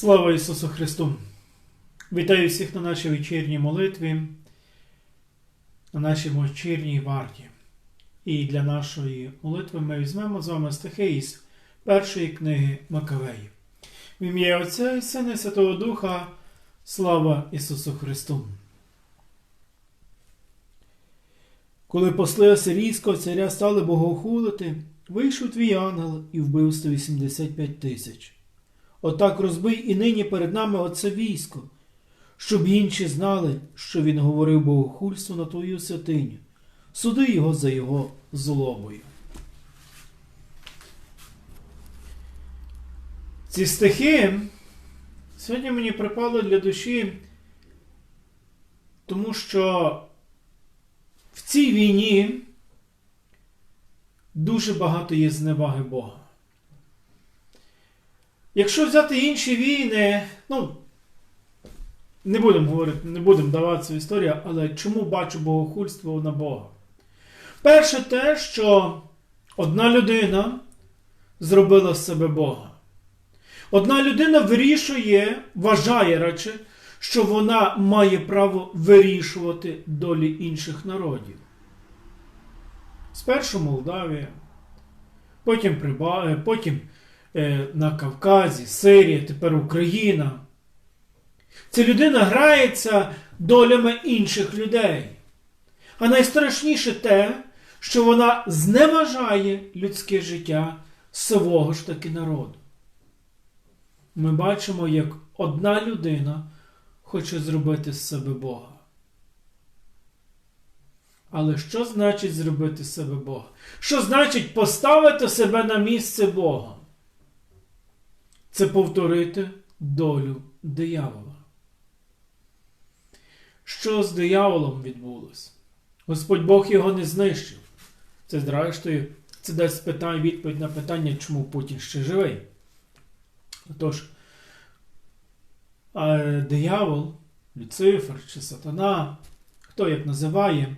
Слава Ісусу Христу! Вітаю всіх на нашій вечірній молитві, на нашій вечірній варті. І для нашої молитви ми візьмемо з вами стихи із першої книги Макавеїв. В ім'я Отця і Сина Святого Духа, слава Ісусу Христу! Коли посли Асирійського царя стали богохулити, вийшов твій ангел і вбив 185 тисяч. Отак розбий і нині перед нами оце військо, щоб інші знали, що він говорив богохульство на твою святиню. Суди його за його злобою. Ці стихи сьогодні мені припали для душі, тому що в цій війні дуже багато є зневаги Бога. Якщо взяти інші війни, ну, не будемо говорити, не будемо давати цю історію, але чому бачу богохульство на Бога? Перше те, що одна людина зробила з себе Бога. Одна людина вирішує, вважає радше, що вона має право вирішувати долі інших народів. Спершу Молдавія, потім, Приба... потім е, на Кавказі, Сирія, тепер Україна. Ця людина грається долями інших людей. А найстрашніше те, що вона зневажає людське життя свого ж таки народу. Ми бачимо, як одна людина хоче зробити з себе Бога. Але що значить зробити з себе Бога? Що значить поставити себе на місце Бога? Це повторити долю диявола. Що з дияволом відбулося? Господь Бог його не знищив. Це, зрештою, це дасть питання, відповідь на питання, чому Путін ще живий. Тож, а диявол, Люцифер чи сатана, хто як називає,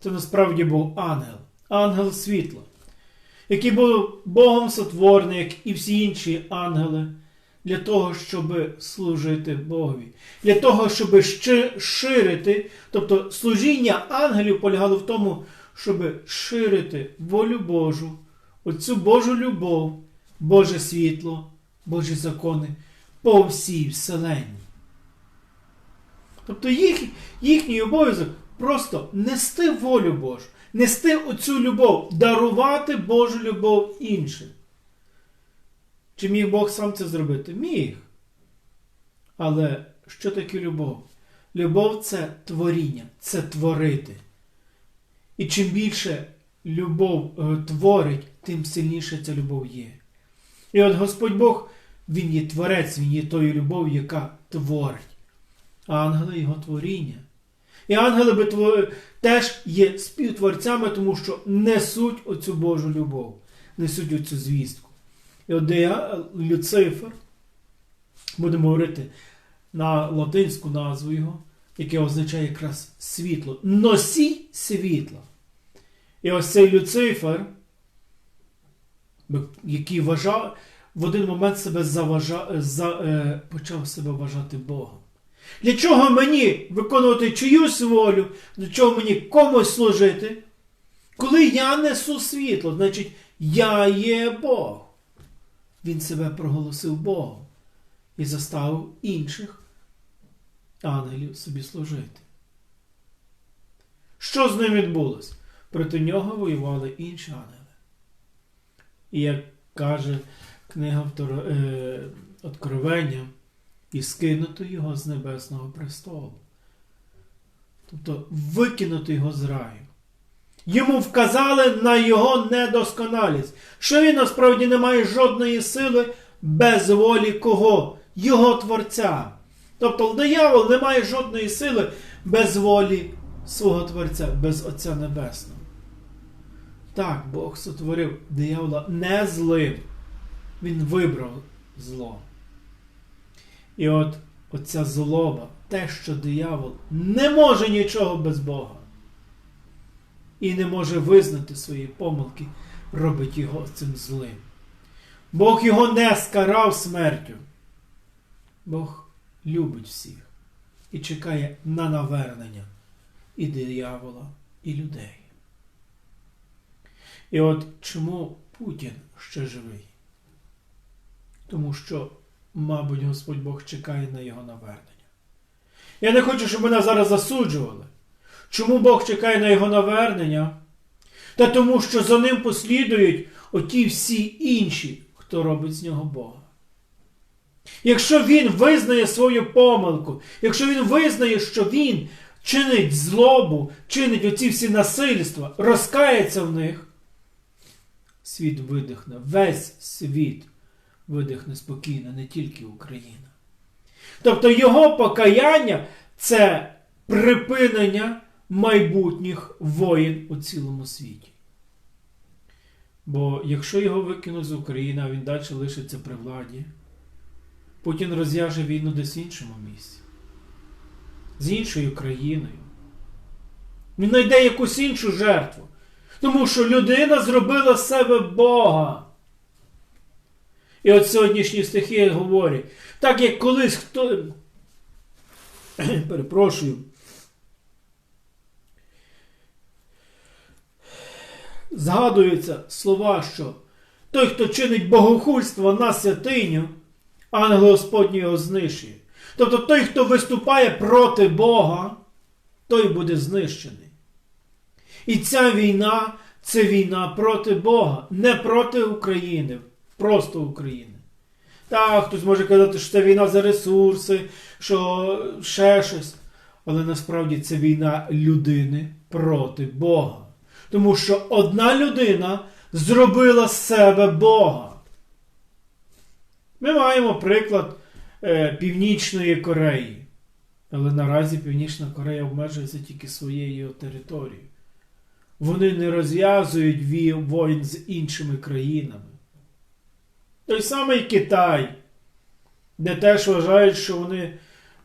це насправді був ангел, ангел світла, який був Богом сотворений, як і всі інші ангели, для того, щоб служити Богові, для того, щоб ширити, тобто служіння ангелів полягало в тому, щоб ширити волю Божу, оцю Божу любов, Боже світло, Божі закони по всій вселенні. Тобто їх, їхній обов'язок просто нести волю Божу, нести оцю любов, дарувати Божу любов іншим. Чи міг Бог сам це зробити? Міг. Але що таке любов? Любов це творіння, це творити. І чим більше любов творить, тим сильніше ця любов є. І от Господь Бог, Він є творець, Він є тою любов'ю, яка творить. А ангели його творіння. І ангели теж є співтворцями, тому що несуть оцю Божу любов, несуть оцю звістку. І от Люцифер, будемо говорити на латинську назву його, яке означає якраз світло. Носій світла. І ось цей Люцифер, який вважав, в один момент себе заважав, за, е, почав себе вважати Богом. Для чого мені виконувати чиюсь волю, для чого мені комусь служити? Коли я несу світло, значить я є Бог. Він себе проголосив Богом і заставив інших ангелів собі служити. Що з ним відбулося? Проти нього воювали інші ангели. І як каже книга Откровення, і скинути його з небесного престолу. Тобто викинути його з раю. Йому вказали на його недосконалість, що він насправді не має жодної сили без волі кого? Його Творця. Тобто диявол не має жодної сили без волі свого Творця, без Отця Небесного. Так, Бог сотворив диявола не злим. Він вибрав зло. І от оця злоба, те, що диявол не може нічого без Бога. І не може визнати свої помилки, робить його цим злим. Бог його не скарав смертю. Бог любить всіх і чекає на навернення і диявола, і людей. І от чому Путін ще живий? Тому що, мабуть, Господь Бог чекає на його навернення. Я не хочу, щоб мене зараз засуджували. Чому Бог чекає на його навернення? Та тому, що за ним послідують оті всі інші, хто робить з нього Бога. Якщо він визнає свою помилку, якщо він визнає, що він чинить злобу, чинить оці всі насильства, розкається в них, світ видихне, весь світ видихне спокійно, не тільки Україна. Тобто його покаяння це припинення майбутніх воїн у цілому світі. Бо якщо його викинуть з України, а він далі лишиться при владі, Путін розв'яже війну десь в іншому місці, з іншою країною. Він знайде якусь іншу жертву. Тому що людина зробила з себе Бога. І от сьогоднішні стихи говорять, так як колись хто. Перепрошую. Згадуються слова, що той, хто чинить богохульство на святиню, ангел Господній його знищує. Тобто той, хто виступає проти Бога, той буде знищений. І ця війна це війна проти Бога, не проти України, просто України. Так, хтось може казати, що це війна за ресурси, що ще щось. Але насправді це війна людини проти Бога. Тому що одна людина зробила з себе Бога. Ми маємо приклад е, Північної Кореї. Але наразі Північна Корея обмежується тільки своєю територією. Вони не розв'язують воїн з іншими країнами. Той самий Китай, де теж вважають, що вони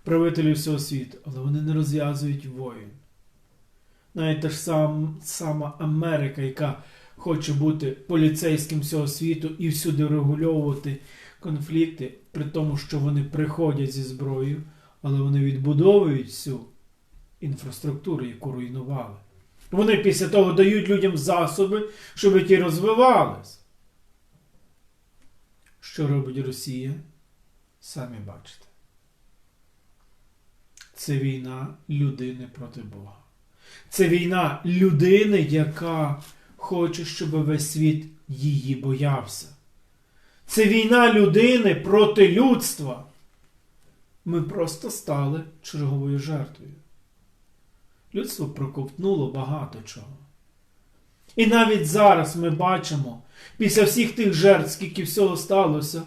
правителі всього світу, але вони не розв'язують воїн. Навіть та ж сам, сама Америка, яка хоче бути поліцейським всього світу і всюди регульовувати конфлікти, при тому, що вони приходять зі зброєю, але вони відбудовують всю інфраструктуру, яку руйнували. Вони після того дають людям засоби, щоб ті розвивались. Що робить Росія? Самі бачите. Це війна людини проти Бога. Це війна людини, яка хоче, щоб весь світ її боявся. Це війна людини проти людства. Ми просто стали черговою жертвою. Людство проковтнуло багато чого. І навіть зараз ми бачимо, після всіх тих жертв, скільки всього сталося,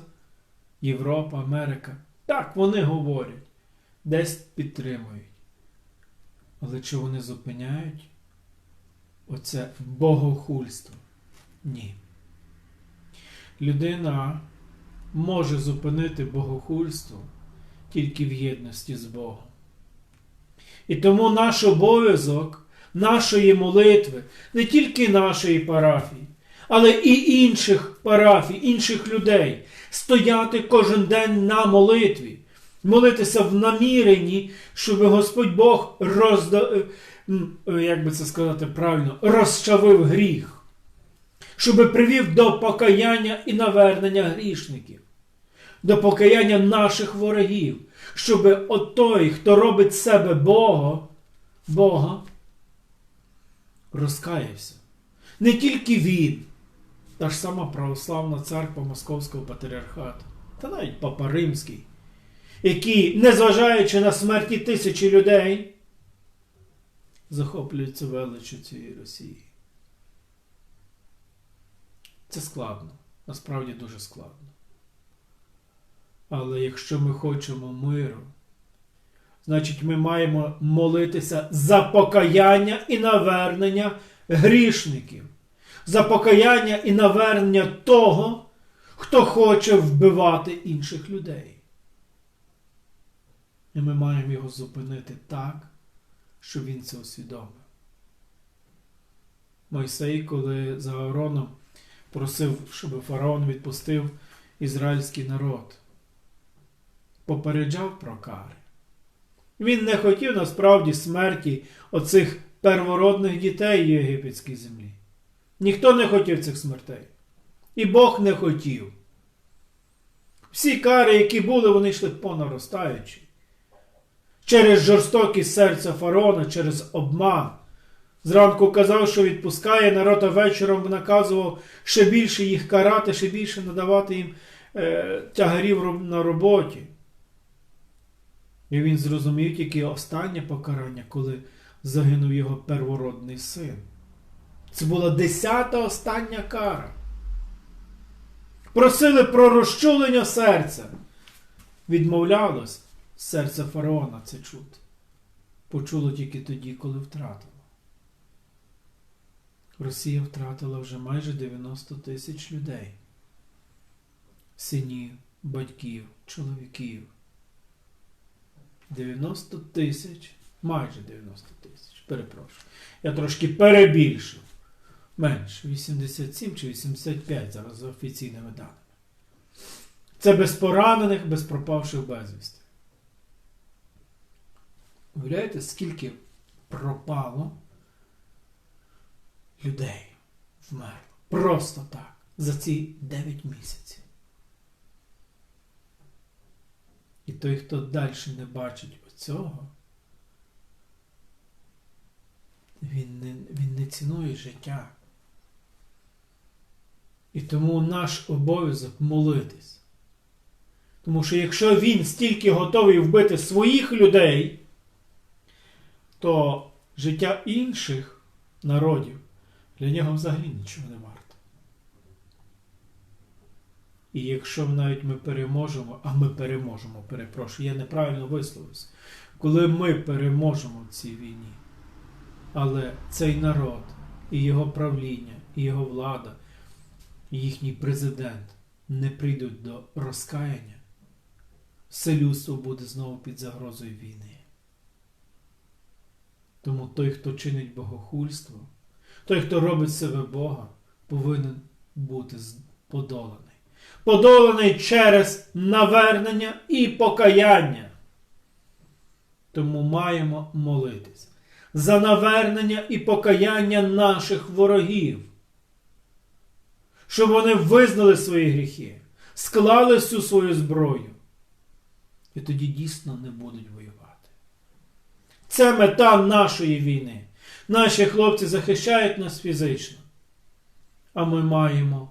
Європа, Америка, так вони говорять, десь підтримують. Але чи вони зупиняють оце богохульство? Ні. Людина може зупинити богохульство тільки в єдності з Богом. І тому наш обов'язок нашої молитви, не тільки нашої парафії, але і інших парафій, інших людей, стояти кожен день на молитві, молитися в наміренні, щоб Господь Бог розда... як би це сказати правильно, розчавив гріх, щоб привів до покаяння і навернення грішників, до покаяння наших ворогів, щоб отой, хто робить себе Бога, Бога, розкаявся. Не тільки він, та ж сама православна церква Московського патріархату, та навіть Папа Римський, які, незважаючи на смерті тисячі людей, захоплюються величу цієї Росії. Це складно, насправді дуже складно. Але якщо ми хочемо миру, значить ми маємо молитися за покаяння і навернення грішників, за покаяння і навернення того, хто хоче вбивати інших людей. І ми маємо його зупинити так, щоб він це усвідомив. Мойсей, коли за Аароном просив, щоб фараон відпустив ізраїльський народ. попереджав про кари. Він не хотів насправді смерті оцих первородних дітей єгипетській землі. Ніхто не хотів цих смертей. І Бог не хотів. Всі кари, які були, вони йшли по наростаючій. Через жорстокість серця фараона, через обман. Зранку казав, що відпускає народ, а вечором наказував ще більше їх карати, ще більше надавати їм е, тягарів на роботі. І він зрозумів тільки останнє покарання, коли загинув його первородний син. Це була десята остання кара. Просили про розчулення серця. Відмовлялось серце фараона це чути. Почуло тільки тоді, коли втратило. Росія втратила вже майже 90 тисяч людей. Синів, батьків, чоловіків. 90 тисяч, майже 90 тисяч, перепрошую. Я трошки перебільшив. Менше, 87 чи 85 зараз за офіційними даними. Це без поранених, без пропавших безвісти. Уявляєте, скільки пропало людей вмерло. Просто так. За ці 9 місяців. І той, хто далі не бачить оцього, він не, він не цінує життя. І тому наш обов'язок молитись. Тому що якщо він стільки готовий вбити своїх людей, то життя інших народів для нього взагалі нічого не варто. І якщо навіть ми переможемо, а ми переможемо, перепрошую, я неправильно висловився, коли ми переможемо в цій війні, але цей народ і його правління, і його влада, і їхній президент не прийдуть до розкаяння, все людство буде знову під загрозою війни. Тому той, хто чинить богохульство, той, хто робить себе Бога, повинен бути подоланий. Подоланий через навернення і покаяння. Тому маємо молитись за навернення і покаяння наших ворогів, щоб вони визнали свої гріхи, склали всю свою зброю. І тоді дійсно не будуть воювати. Це мета нашої війни. Наші хлопці захищають нас фізично, а ми маємо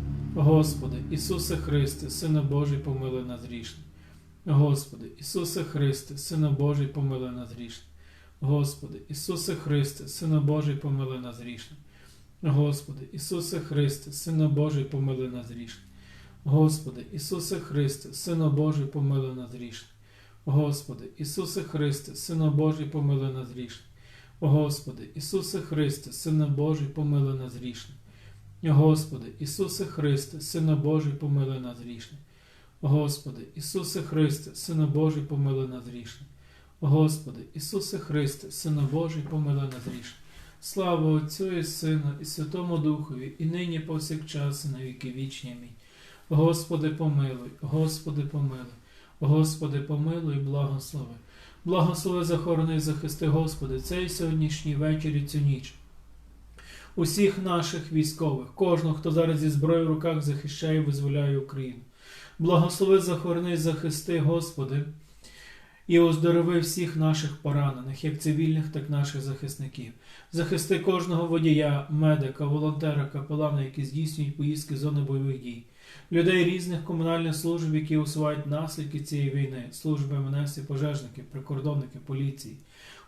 Господи, Ісусе Христе, Сина Божий, помилуй нас грішних. Господи, Ісусе Христе, Сина Божий, помилуй нас грішних. Господи, Ісусе Христе, Сина Божий, помилуй нас грішних. Господи, Ісусе Христе, Сина Божий, помилуй нас грішних. Господи, Ісусе Христе, Сина Божий, помилуй нас грішних. Господи, Ісусе Христе, Сина Божий, помилуй нас грішних. Господи, Ісусе Христе, Сина Божий, помилуй нас грішних. Господи, Ісусе Христе, Сина Божий, помилуй нас грішних. Господи, Ісусе Христе, Сина Божий, помилуй нас грішних. Господи, Ісусе Христе, Сина Божий, помилуй нас грішних. Слава Отцю і Сину, і Святому Духові, і нині повсякчас, і на віки вічні. Амінь. Господи, помилуй, Господи, помилуй, Господи, помилуй, благослови. Благослови, захорони, захисти, Господи, цей сьогоднішній вечір і цю ніч. Усіх наших військових, кожного, хто зараз зі зброєю в руках захищає і визволяє Україну. Благослови, захорони, захисти, Господи, і оздорови всіх наших поранених, як цивільних, так і наших захисників. Захисти кожного водія, медика, волонтера, капелана, які здійснюють поїздки зони бойових дій, людей різних комунальних служб, які усувають наслідки цієї війни, служби МНС, і пожежників, прикордонники, поліції,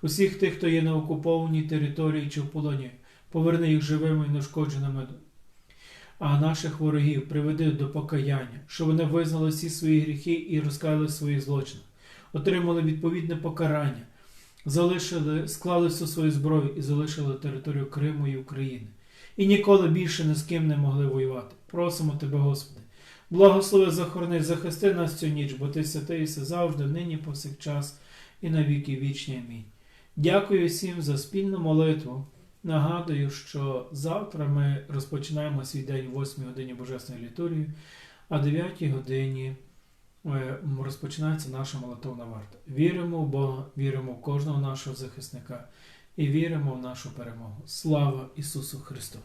усіх тих, хто є на окупованій території чи в полоні, поверни їх живими і неушкодженими. А наших ворогів приведи до покаяння, щоб вони визнали всі свої гріхи і розкаяли свої злочини. отримали відповідне покарання, залишили, склали всю свою зброю і залишили територію Криму і України. І ніколи більше ні з ким не могли воювати. Просимо Тебе, Господи. Благослови, захорони, захисти нас цю ніч, бо Ти святий завжди, нині, повсякчас і на віки вічні. Амінь. Дякую всім за спільну молитву. Нагадую, що завтра ми розпочинаємо свій день в 8 годині Божественної літургії, а 9 годині е, розпочинається наша молитовна варта. Віримо в Бога, віримо в кожного нашого захисника і віримо в нашу перемогу. Слава Ісусу Христу!